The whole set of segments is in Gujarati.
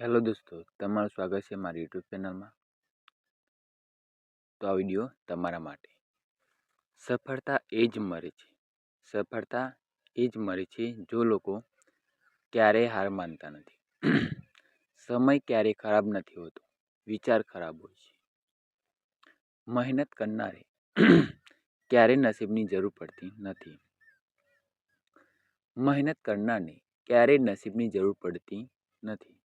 હેલો દોસ્તો, તમારું સ્વાગત છે મારી યુટ્યુબ ચેનલમાં. તો આ વીડિયો તમારા માટે. સફળતા એ જ મળે છે. સફળતા એ જ મળે છે જો લોકો ક્યારેય હાર માનતા નથી. સમય ક્યારેય ખરાબ નથી હોતો, વિચાર ખરાબ હોય છે. મહેનત કરનારે ક્યારેય નસીબની જરૂર પડતી નથી. મહેનત કરનારને ક્યારેય નસીબની જરૂર પડતી નથી.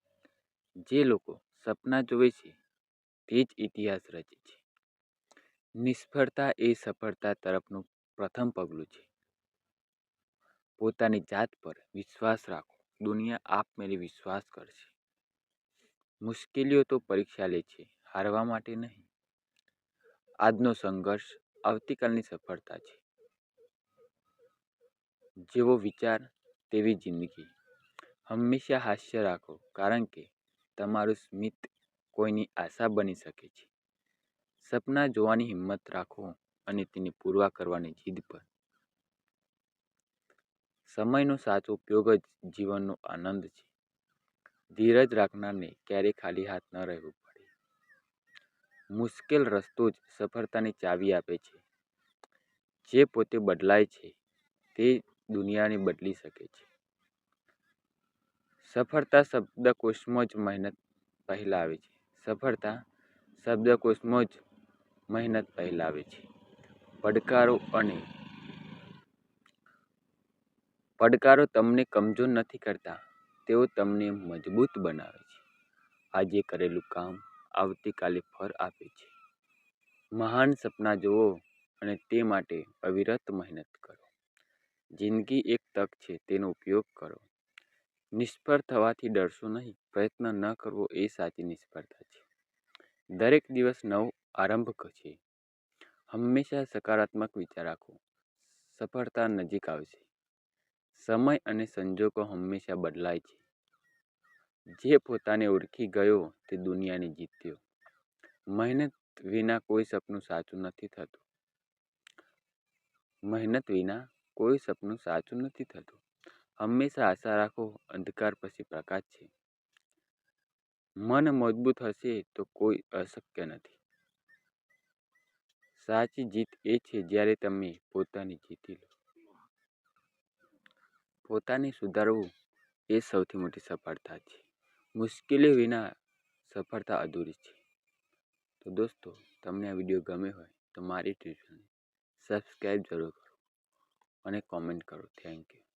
જે લોકો સપના જુએ છે, તે જ ઇતિહાસ રચે છે. નિષ્ફળતા એ સફળતા તરફનું પ્રથમ પગલું છે. પોતાની જાત પર વિશ્વાસ રાખો. દુનિયા આપમેળે વિશ્વાસ કરશે. મુશ્કેલીઓ તો પરીક્ષા લે છે, હારવા માટે નહીં. આજનો સંઘર્ષ આવતીકાલની સફળતા છે. જેવો વિચાર, તેવી જિંદગી. હંમેશા હાસ્ય રાખો, કારણ કે તમારું સ્મિત કોઈની આશા બની શકે છે. સપના જોવાની હિંમત રાખો અને તેને પૂરવા કરવાની જીદ પર. સમયનો સાચો ઉપયોગ જ જીવનનો આનંદ છે. ધીરજ રાખનારને ક્યારેય ખાલી હાથ ન રહેવું પડે. મુશ્કેલ રસ્તો જ સફળતાની ચાવી આપે છે. જે પોતે બદલાય છે તે દુનિયાને બદલી શકે છે. સફળતા શબ્દકોશમાં જ મહેનત પહેલાં આવે છે. સફળતા શબ્દકોશમાં જ મહેનત પહેલાં આવે છે. પડકારો અને પડકારો તમને કમજોર નથી કરતા, તેઓ તમને મજબૂત બનાવે છે. આજે કરેલું કામ આવતીકાલે ફળ આપે છે. મહાન સપના જુઓ અને તે માટે અવિરત મહેનત કરો. જિંદગી એક તક છે, તેનો ઉપયોગ કરો. નિષ્ફળ થવાથી ડરશો નહીં. પ્રયત્ન ન કરવો એ સાચી નિષ્ફળતા છે. દરેક દિવસ નવો આરંભ છે હંમેશા સકારાત્મક વિચાર રાખો. સફળતા નજીક આવશે. સમય અને સંજોગો હંમેશા બદલાય છે. જે પોતાને ઓળખી ગયો તે દુનિયાને જીત્યો. મહેનત વિના કોઈ સપનું સાચું નથી થતું. મહેનત વિના કોઈ સપનું સાચું નથી થતું. હંમેશા આશા રાખો, અંધકાર પછી પ્રકાશ છે. મન મજબૂત હશે તો કોઈ અશક્ય નથી. સાચી જીત એ છે જ્યારે તમે પોતાની જીતી લો. પોતાને સુધારવું એ સૌથી મોટી સફળતા છે. મુશ્કેલી વિના સફળતા અધૂરી છે. તો દોસ્તો, તમને આ વીડિયો ગમે હોય તો મારી ટ્યુશનને સબસ્ક્રાઈબ જરૂર કરો અને કોમેન્ટ કરો. Thank you